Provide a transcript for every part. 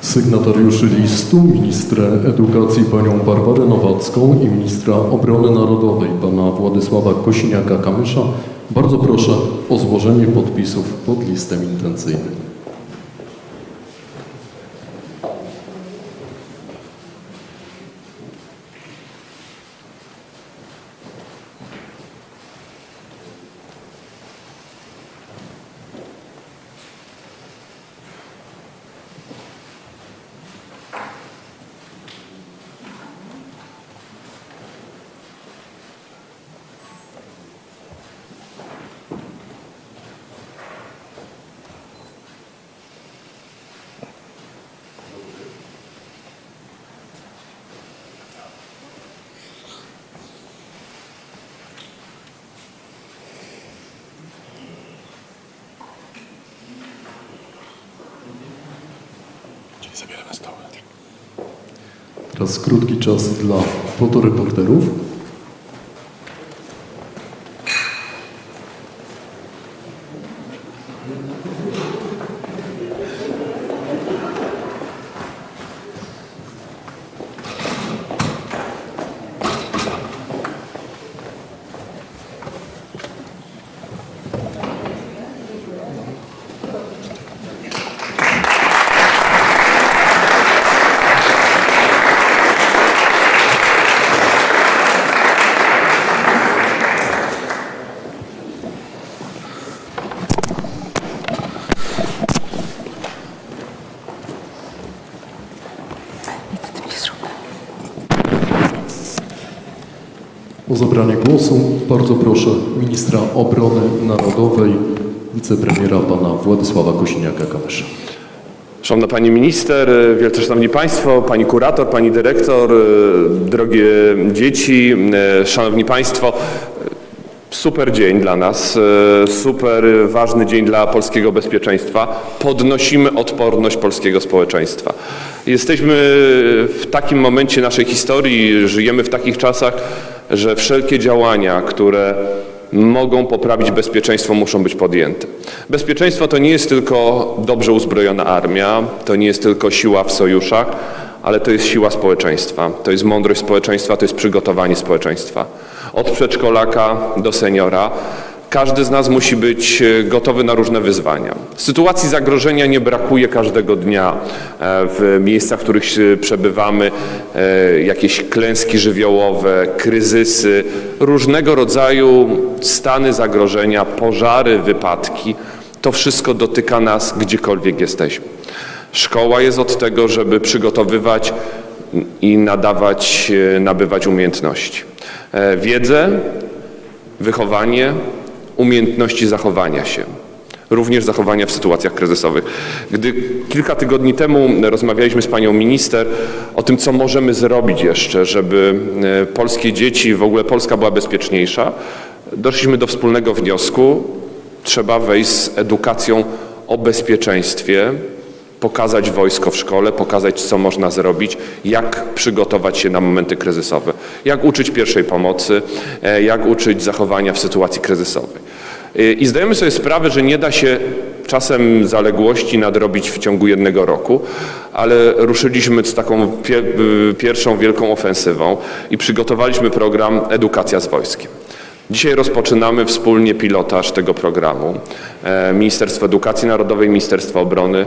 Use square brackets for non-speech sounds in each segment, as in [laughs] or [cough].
Sygnatariuszy listu ministra edukacji panią Barbarę Nowacką i ministra obrony narodowej pana Władysława Kosiniaka-Kamysza bardzo proszę o złożenie podpisów pod listem intencyjnym. Teraz krótki czas dla fotoreporterów. O zabranie głosu bardzo proszę ministra obrony narodowej, wicepremiera pana Władysława Kosiniaka-Kamysza. Szanowna Pani Minister, wielce szanowni Państwo, Pani Kurator, Pani Dyrektor, drogie dzieci, Szanowni Państwo. Super dzień dla nas, super ważny dzień dla polskiego bezpieczeństwa. Podnosimy odporność polskiego społeczeństwa. Jesteśmy w takim momencie naszej historii, żyjemy w takich czasach, że wszelkie działania, które mogą poprawić bezpieczeństwo, muszą być podjęte. Bezpieczeństwo to nie jest tylko dobrze uzbrojona armia, to nie jest tylko siła w sojuszach, ale to jest siła społeczeństwa, to jest mądrość społeczeństwa, to jest przygotowanie społeczeństwa. Od przedszkolaka do seniora. Każdy z nas musi być e, gotowy na różne wyzwania. Sytuacji zagrożenia nie brakuje każdego dnia e, w miejscach, w których przebywamy. E, Jakieś klęski żywiołowe, kryzysy, różnego rodzaju stany zagrożenia, pożary, wypadki. To wszystko dotyka nas gdziekolwiek jesteśmy. Szkoła jest od tego, żeby przygotowywać i nadawać, nabywać umiejętności. Wiedzę, wychowanie, umiejętności zachowania się. Również zachowania w sytuacjach kryzysowych. Gdy kilka tygodni temu rozmawialiśmy z panią minister o tym, co możemy zrobić jeszcze, żeby e, polskie dzieci, w ogóle Polska była bezpieczniejsza, doszliśmy do wspólnego wniosku, trzeba wejść z edukacją o bezpieczeństwie, pokazać wojsko w szkole, pokazać, co można zrobić, jak przygotować się na momenty kryzysowe, jak uczyć pierwszej pomocy, e, jak uczyć zachowania w sytuacji kryzysowej. E, I zdajemy sobie sprawę, że nie da się czasem zaległości nadrobić w ciągu jednego roku, ale ruszyliśmy z taką y, pierwszą wielką ofensywą i przygotowaliśmy program Edukacja z wojskiem. Dzisiaj rozpoczynamy wspólnie pilotaż tego programu. E, Ministerstwo Edukacji Narodowej, Ministerstwo Obrony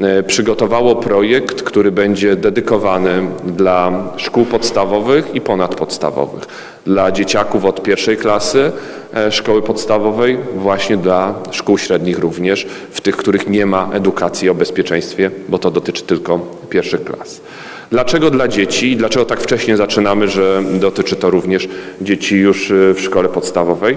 e, przygotowało projekt, który będzie dedykowany dla szkół podstawowych i ponadpodstawowych, dla dzieciaków od pierwszej klasy e, szkoły podstawowej, właśnie dla szkół średnich również, w tych, których nie ma edukacji o bezpieczeństwie, bo to dotyczy tylko pierwszych klas. Dlaczego dla dzieci i dlaczego tak wcześnie zaczynamy, że dotyczy to również dzieci już y, w szkole podstawowej?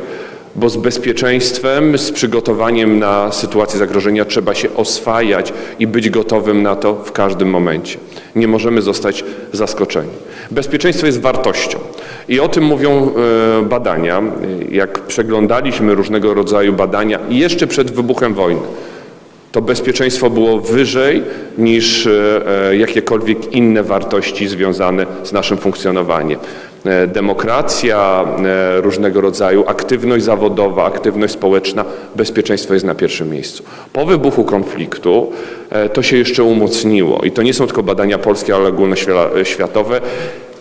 Bo z bezpieczeństwem, z przygotowaniem na sytuację zagrożenia trzeba się oswajać i być gotowym na to w każdym momencie. Nie możemy zostać zaskoczeni. Bezpieczeństwo jest wartością. I o tym mówią e, badania. Jak przeglądaliśmy różnego rodzaju badania jeszcze przed wybuchem wojny, to bezpieczeństwo było wyżej niż e, jakiekolwiek inne wartości związane z naszym funkcjonowaniem. e, demokracja, e, różnego rodzaju aktywność zawodowa, aktywność społeczna, bezpieczeństwo jest na pierwszym miejscu. Po wybuchu konfliktu e, to się jeszcze umocniło i to nie są tylko badania polskie, ale ogólnoświatowe.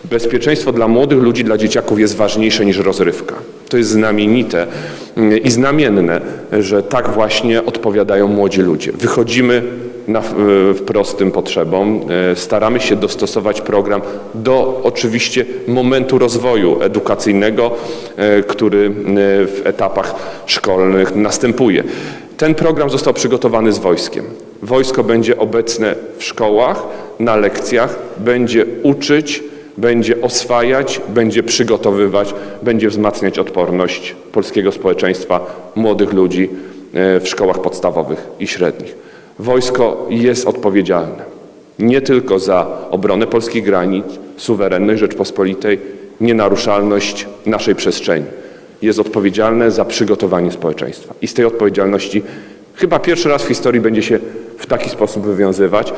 Bezpieczeństwo dla młodych ludzi, dla dzieciaków jest ważniejsze niż rozrywka. To jest znamienite mm, i znamienne, że tak właśnie odpowiadają młodzi ludzie. Wychodzimy na, wprost tym potrzebom, e, staramy się dostosować program do oczywiście momentu rozwoju edukacyjnego, e, który e, w etapach szkolnych następuje. Ten program został przygotowany z wojskiem. Wojsko będzie obecne w szkołach, na lekcjach, będzie uczyć, będzie oswajać, będzie przygotowywać, będzie wzmacniać odporność polskiego społeczeństwa, młodych ludzi e, w szkołach podstawowych i średnich. Wojsko jest odpowiedzialne nie tylko za obronę polskich granic, suwerenność Rzeczpospolitej, nienaruszalność naszej przestrzeni. Jest odpowiedzialne za przygotowanie społeczeństwa. I z tej odpowiedzialności chyba pierwszy raz w historii będzie się w taki sposób wywiązywać.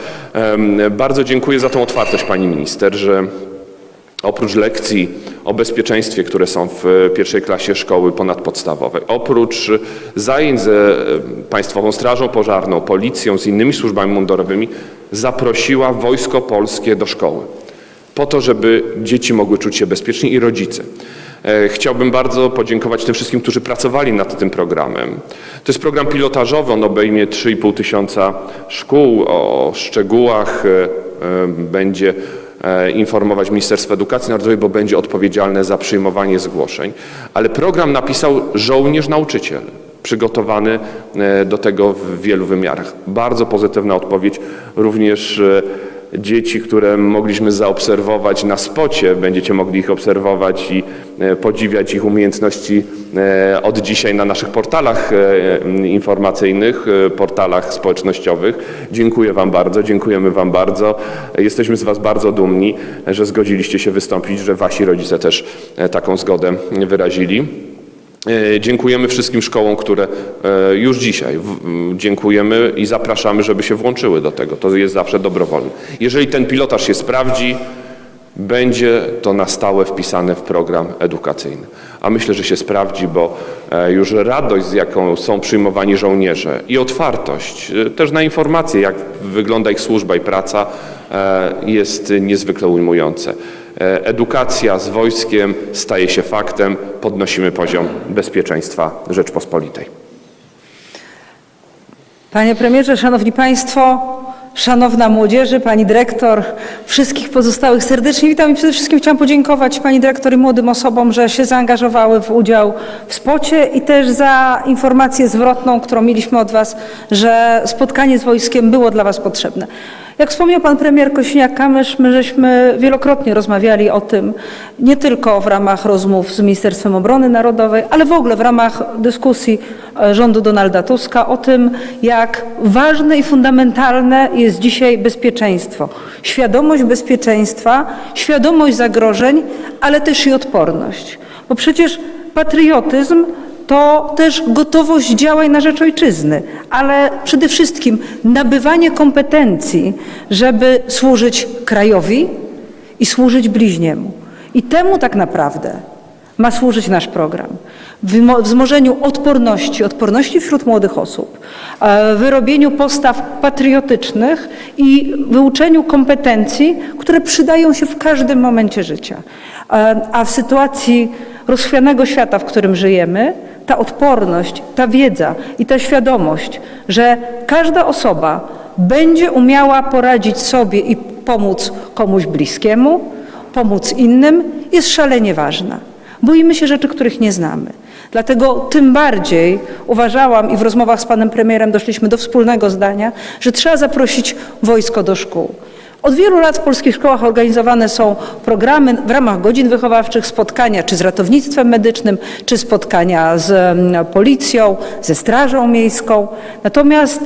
Bardzo dziękuję za tą otwartość Pani Minister, że Oprócz lekcji o bezpieczeństwie, które są w e, pierwszej klasie szkoły ponadpodstawowej, oprócz zajęć ze e, Państwową Strażą Pożarną, Policją, z innymi służbami mundurowymi, zaprosiła Wojsko Polskie do szkoły, po to, żeby dzieci mogły czuć się bezpiecznie i rodzice. E, Chciałbym bardzo podziękować tym wszystkim, którzy pracowali nad tym programem. To jest program pilotażowy, on obejmie 3,5 tysiąca szkół. O szczegółach będzie informować Ministerstwo Edukacji Narodowej, bo będzie odpowiedzialne za przyjmowanie zgłoszeń. Ale program napisał żołnierz nauczyciel, przygotowany e, do tego w wielu wymiarach. Bardzo pozytywna odpowiedź również e, dzieci, które mogliśmy zaobserwować na spocie, będziecie mogli ich obserwować i e, podziwiać ich umiejętności e, od dzisiaj na naszych portalach e, informacyjnych, portalach społecznościowych. Dziękuję Wam bardzo, dziękujemy Wam bardzo. Jesteśmy z Was bardzo dumni, że zgodziliście się wystąpić, że Wasi rodzice też taką zgodę wyrazili. E, Dziękujemy wszystkim szkołom, które e, już dzisiaj dziękujemy i zapraszamy, żeby się włączyły do tego. To jest zawsze dobrowolne. Jeżeli ten pilotaż się sprawdzi, będzie to na stałe wpisane w program edukacyjny. A myślę, że się sprawdzi, bo e, już radość, z jaką są przyjmowani żołnierze i otwartość też na informacje, jak wygląda ich służba i praca, jest niezwykle ujmujące. E, Edukacja z wojskiem staje się faktem, podnosimy poziom bezpieczeństwa Rzeczpospolitej. Panie premierze, szanowni państwo, szanowna młodzieży, pani dyrektor, wszystkich pozostałych serdecznie witam i przede wszystkim chciałam podziękować pani dyrektor i młodym osobom, że się zaangażowały w udział w spocie i też za informację zwrotną, którą mieliśmy od was, że spotkanie z wojskiem było dla was potrzebne. Jak wspomniał pan premier Kosiniak-Kamysz, my żeśmy wielokrotnie rozmawiali o tym, nie tylko w ramach rozmów z Ministerstwem Obrony Narodowej, ale w ogóle w ramach dyskusji e, rządu Donalda Tuska o tym, jak ważne i fundamentalne jest dzisiaj bezpieczeństwo. Świadomość bezpieczeństwa, świadomość zagrożeń, ale też i odporność. Bo przecież patriotyzm to też gotowość działań na rzecz ojczyzny, ale przede wszystkim nabywanie kompetencji, żeby służyć krajowi i służyć bliźniemu. I temu tak naprawdę ma służyć nasz program. Wymo- Wzmożeniu odporności, odporności wśród młodych osób, e, wyrobieniu postaw patriotycznych i wyuczeniu kompetencji, które przydają się w każdym momencie życia. E, A w sytuacji rozchwianego świata, w którym żyjemy, ta odporność, ta wiedza i ta świadomość, że każda osoba będzie umiała poradzić sobie i pomóc komuś bliskiemu, pomóc innym, jest szalenie ważna. Boimy się rzeczy, których nie znamy. Dlatego tym bardziej uważałam i w rozmowach z panem premierem doszliśmy do wspólnego zdania, że trzeba zaprosić wojsko do szkół. Od wielu lat w polskich szkołach organizowane są programy w ramach godzin wychowawczych, spotkania czy z ratownictwem medycznym, czy spotkania z policją, ze strażą miejską. Natomiast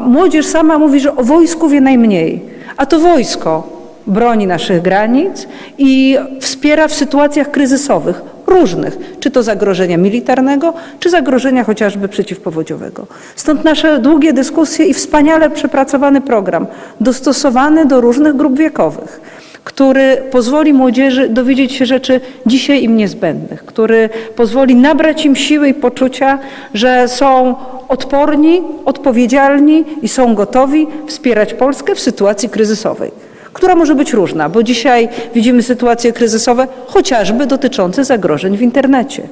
młodzież sama mówi, że o wojsku wie najmniej. A to wojsko broni naszych granic i wspiera w sytuacjach kryzysowych różnych, czy to zagrożenia militarnego, czy zagrożenia chociażby przeciwpowodziowego. Stąd nasze długie dyskusje i wspaniale przepracowany program, dostosowany do różnych grup wiekowych, który pozwoli młodzieży dowiedzieć się rzeczy dzisiaj im niezbędnych, który pozwoli nabrać im siły i poczucia, że są odporni, odpowiedzialni i są gotowi wspierać Polskę w sytuacji kryzysowej która może być różna, bo dzisiaj widzimy sytuacje kryzysowe, chociażby dotyczące zagrożeń w internecie.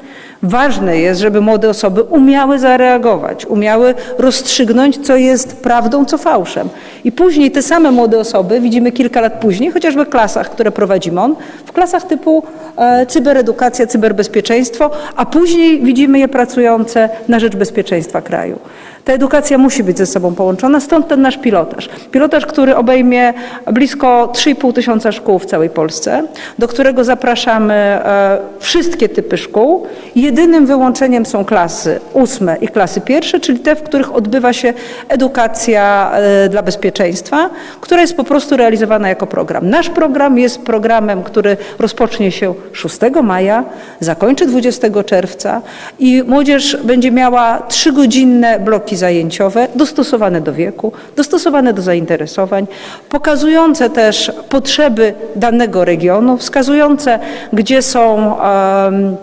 Ważne jest, żeby młode osoby umiały zareagować, umiały rozstrzygnąć, co jest prawdą, co fałszem. I później te same młode osoby, widzimy kilka lat później, chociażby w klasach, które prowadzi MON, w klasach typu e, cyberedukacja, cyberbezpieczeństwo, a później widzimy je pracujące na rzecz bezpieczeństwa kraju. Ta edukacja musi być ze sobą połączona, stąd ten nasz pilotaż. Pilotaż, który obejmie blisko 3,5 tysiąca szkół w całej Polsce, do którego zapraszamy e, wszystkie typy szkół. Jedynym wyłączeniem są klasy ósme i klasy pierwsze, czyli te, w których odbywa się edukacja e, dla bezpieczeństwa, która jest po prostu realizowana jako program. Nasz program jest programem, który rozpocznie się 6 maja, zakończy 20 czerwca i młodzież będzie miała trzygodzinne bloki zajęciowe dostosowane do wieku, dostosowane do zainteresowań, pokazujące też potrzeby danego regionu, wskazujące, gdzie są em,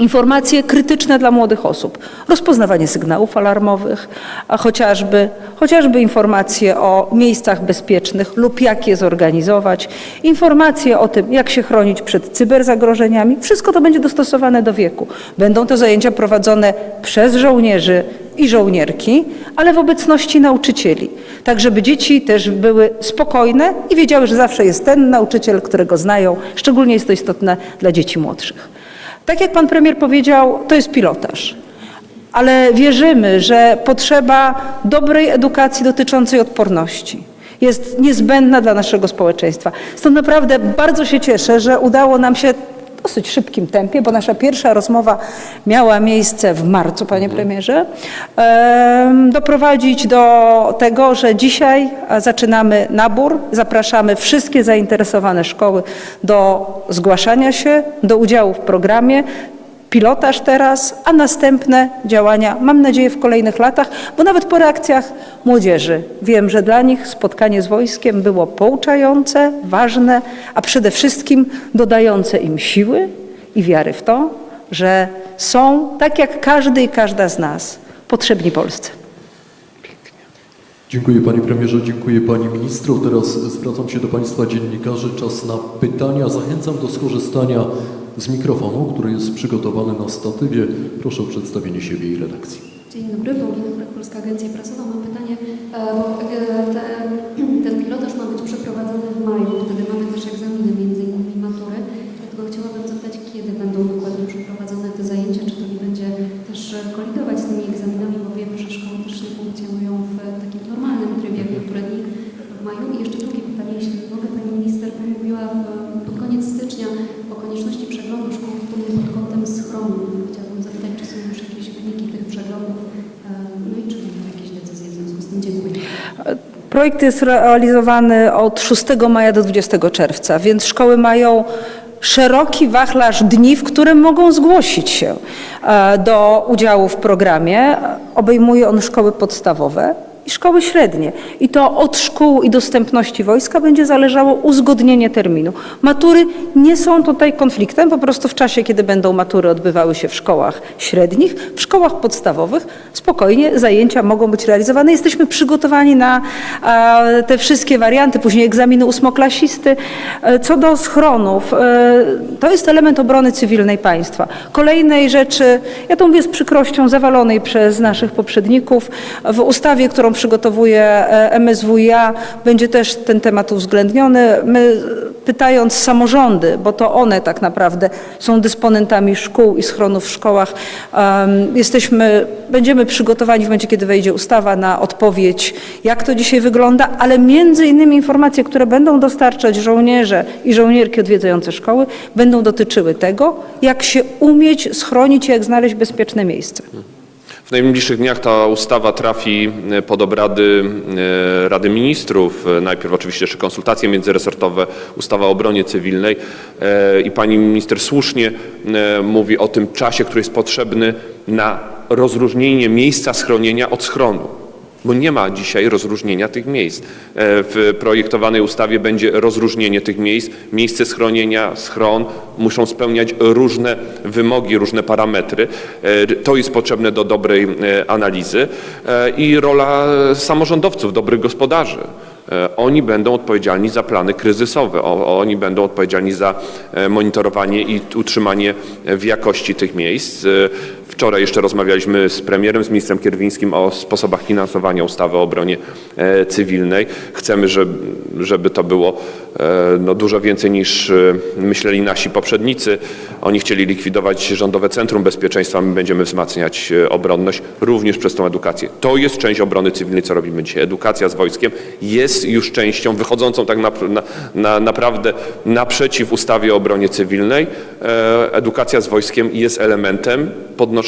informacje krytyczne dla młodych osób. Rozpoznawanie sygnałów alarmowych, a chociażby, chociażby informacje o miejscach bezpiecznych lub jak je zorganizować, informacje o tym, jak się chronić przed cyberzagrożeniami. Wszystko to będzie dostosowane do wieku. Będą to zajęcia prowadzone przez żołnierzy i żołnierki, ale w obecności nauczycieli. Tak, żeby dzieci też były spokojne i wiedziały, że zawsze jest ten nauczyciel, którego znają. Szczególnie jest to istotne dla dzieci młodszych. Tak jak pan premier powiedział, to jest pilotaż. Ale wierzymy, że potrzeba dobrej edukacji dotyczącej odporności jest niezbędna dla naszego społeczeństwa. Stąd naprawdę bardzo się cieszę, że udało nam się dosyć szybkim tempie, bo nasza pierwsza rozmowa miała miejsce w marcu, panie premierze, em, doprowadzić do tego, że dzisiaj e, zaczynamy nabór, zapraszamy wszystkie zainteresowane szkoły do zgłaszania się, do udziału w programie. Pilotaż teraz, a następne działania, mam nadzieję, w kolejnych latach, bo nawet po reakcjach młodzieży wiem, że dla nich spotkanie z wojskiem było pouczające, ważne, a przede wszystkim dodające im siły i wiary w to, że są, tak jak każdy i każda z nas, potrzebni Polsce. Dziękuję panie premierze, dziękuję pani ministro. Teraz zwracam się do państwa dziennikarzy. Czas na pytania. Zachęcam do skorzystania z mikrofonu, który jest przygotowany na statywie. Proszę o przedstawienie siebie i redakcji. Dzień dobry, Paulina Polska Agencja Prasowa. Mam pytanie, e, te, ten pilotaż ma być przeprowadzony w maju, wtedy mamy też egzaminy, między innymi matury. Dlatego chciałabym zapytać, kiedy będą dokładnie przeprowadzone te zajęcia, czy to nie będzie też e, kolidować z tymi egzaminami, bo wiemy, że szkoły też nie funkcjonują w e, takim normalnym trybie jak niektóre dni w maju. I jeszcze drugie pytanie, jeśli mogę, Pani Minister mówiła w, pod koniec stycznia o konieczności przeglądu szkół wspólnie pod kątem schronów. Chciałabym zapytać, czy są już jakieś wyniki tych przeglądów, e, no i czy będą jakieś decyzje w związku z tym. Dziękuję. Projekt jest realizowany od 6 maja do 20 czerwca, więc szkoły mają szeroki wachlarz dni, w którym mogą zgłosić się e, do udziału w programie. Obejmuje on szkoły podstawowe i szkoły średnie. I to od szkół i dostępności wojska będzie zależało uzgodnienie terminu. Matury nie są tutaj konfliktem, po prostu w czasie, kiedy będą matury odbywały się w szkołach średnich, w szkołach podstawowych spokojnie zajęcia mogą być realizowane. Jesteśmy przygotowani na te wszystkie warianty, później egzaminy ósmoklasisty. E, Co do schronów, e, to jest element obrony cywilnej państwa. Kolejnej rzeczy, ja to mówię z przykrością, zawalonej przez naszych poprzedników, w ustawie, którą przygotowuje e, MSWiA, będzie też ten temat uwzględniony. My pytając samorządy, bo to one tak naprawdę są dysponentami szkół i schronów w szkołach, jesteśmy, będziemy przygotowani w momencie, kiedy wejdzie ustawa na odpowiedź, jak to dzisiaj wygląda, ale między innymi informacje, które będą dostarczać żołnierze i żołnierki odwiedzające szkoły, będą dotyczyły tego, jak się umieć schronić i jak znaleźć bezpieczne miejsce. W najbliższych dniach ta ustawa trafi e, pod obrady e, Rady Ministrów. E, Najpierw oczywiście jeszcze konsultacje międzyresortowe, ustawa o obronie cywilnej i pani minister słusznie mówi o tym czasie, który jest potrzebny na rozróżnienie miejsca schronienia od schronu. Bo nie ma dzisiaj rozróżnienia tych miejsc. E, W projektowanej ustawie będzie rozróżnienie tych miejsc. Miejsce schronienia, schron muszą spełniać różne wymogi, różne parametry. E, To jest potrzebne do dobrej e, analizy i rola samorządowców, dobrych gospodarzy. Oni będą odpowiedzialni za plany kryzysowe, oni będą odpowiedzialni za monitorowanie i utrzymanie w jakości tych miejsc. Wczoraj jeszcze rozmawialiśmy z premierem, z ministrem Kierwińskim o sposobach finansowania ustawy o obronie e, cywilnej. Chcemy, żeby, to było e, no, dużo więcej niż e, myśleli nasi poprzednicy. Oni chcieli likwidować Rządowe Centrum Bezpieczeństwa, my będziemy wzmacniać obronność również przez tą edukację. To jest część obrony cywilnej, co robimy dzisiaj. Edukacja z wojskiem jest już częścią wychodzącą tak na, na, na, naprawdę naprzeciw ustawie o obronie cywilnej. Edukacja z wojskiem jest elementem podnoszenia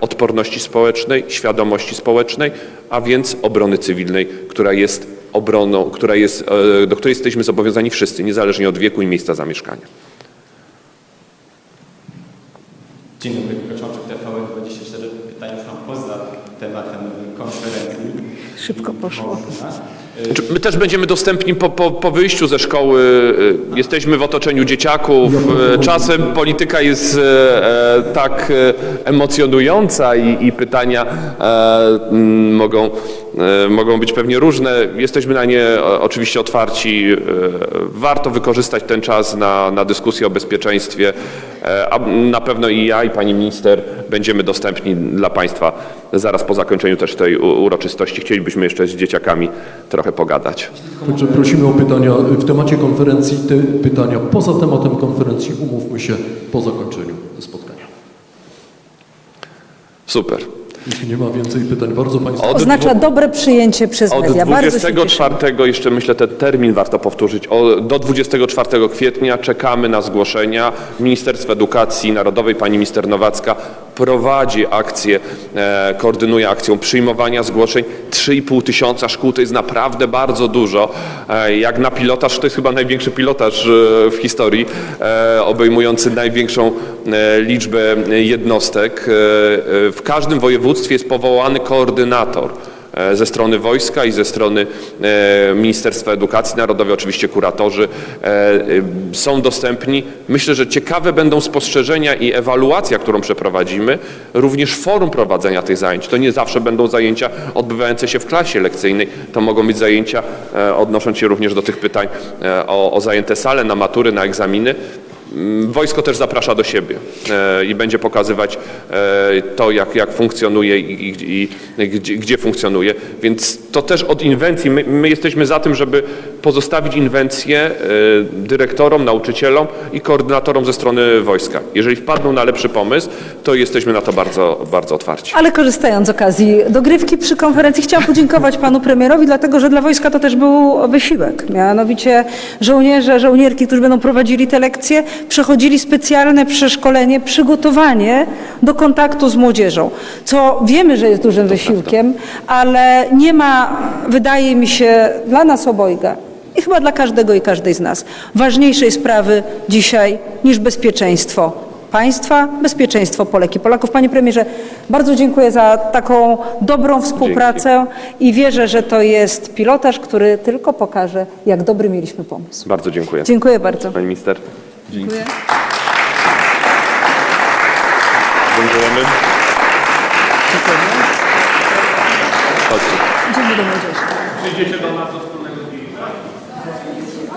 odporności społecznej, świadomości społecznej, a więc obrony cywilnej, która jest obroną, która jest, e, do której jesteśmy zobowiązani wszyscy, niezależnie od wieku i miejsca zamieszkania. Dzień dobry, Koczączek TVN24. Pytanie już mam poza tematem konferencji. Szybko poszło. Znaczy, My też będziemy dostępni po, po, po wyjściu ze szkoły. y, Jesteśmy w otoczeniu dzieciaków. Czasem polityka jest e, e, tak e, emocjonująca i, i pytania e, mogą, mogą być pewnie różne. Jesteśmy na nie e, oczywiście otwarci. E, Warto wykorzystać ten czas na, na dyskusję o bezpieczeństwie. E, A na pewno i ja, i pani minister będziemy dostępni dla Państwa zaraz po zakończeniu też tej uroczystości. Chcielibyśmy jeszcze z dzieciakami trochę pogadać. Także prosimy o pytania w temacie konferencji, te pytania poza tematem konferencji umówmy się po zakończeniu spotkania. Super. Jeśli nie ma więcej pytań, bardzo Państwu Od Oznacza dwu- dobre przyjęcie przez Od media. Bardzo się cieszymy. 24, jeszcze myślę, ten termin warto powtórzyć, o, do 24 kwietnia czekamy na zgłoszenia. Ministerstwo Edukacji Narodowej, pani minister Nowacka prowadzi akcję, e, koordynuje akcję przyjmowania zgłoszeń. 3,5 tysiąca szkół to jest naprawdę bardzo dużo. E, jak na pilotaż, to jest chyba największy pilotaż e, w historii, obejmujący największą liczbę jednostek. W każdym województwie jest powołany koordynator ze strony wojska i ze strony e, Ministerstwa Edukacji Narodowej, oczywiście kuratorzy e, e, są dostępni. Myślę, że ciekawe będą spostrzeżenia i ewaluacja, którą przeprowadzimy, również forum prowadzenia tych zajęć. To nie zawsze będą zajęcia odbywające się w klasie lekcyjnej, to mogą być zajęcia e, odnoszące się również do tych pytań e, o, o zajęte sale, na matury, na egzaminy. Mm, Wojsko też zaprasza do siebie e, i będzie pokazywać e, to, jak, jak funkcjonuje i, i, i gdzie, gdzie funkcjonuje. Więc to też od inwencji. My, my jesteśmy za tym, żeby pozostawić inwencję e, dyrektorom, nauczycielom i koordynatorom ze strony wojska. Jeżeli wpadną na lepszy pomysł, to jesteśmy na to bardzo, bardzo otwarci. Ale korzystając z okazji dogrywki przy konferencji, chciałam podziękować [laughs] panu premierowi, dlatego że dla wojska to też był wysiłek. Mianowicie żołnierze, żołnierki, którzy będą prowadzili te lekcje, przechodzili specjalne przeszkolenie, przygotowanie do kontaktu z młodzieżą, co wiemy, że jest dużym wysiłkiem, ale nie ma, wydaje mi się, dla nas obojga i chyba dla każdego i każdej z nas ważniejszej sprawy dzisiaj niż bezpieczeństwo państwa, bezpieczeństwo Polek i Polaków. Panie premierze, bardzo dziękuję za taką dobrą współpracę i wierzę, że to jest pilotaż, który tylko pokaże, jak dobry mieliśmy pomysł. Bardzo dziękuję. Dziękuję bardzo. Pani minister. Dziękuję. Dziękujemy. Chodźcie. Idziemy do młodzieży. Przyjdziecie do nas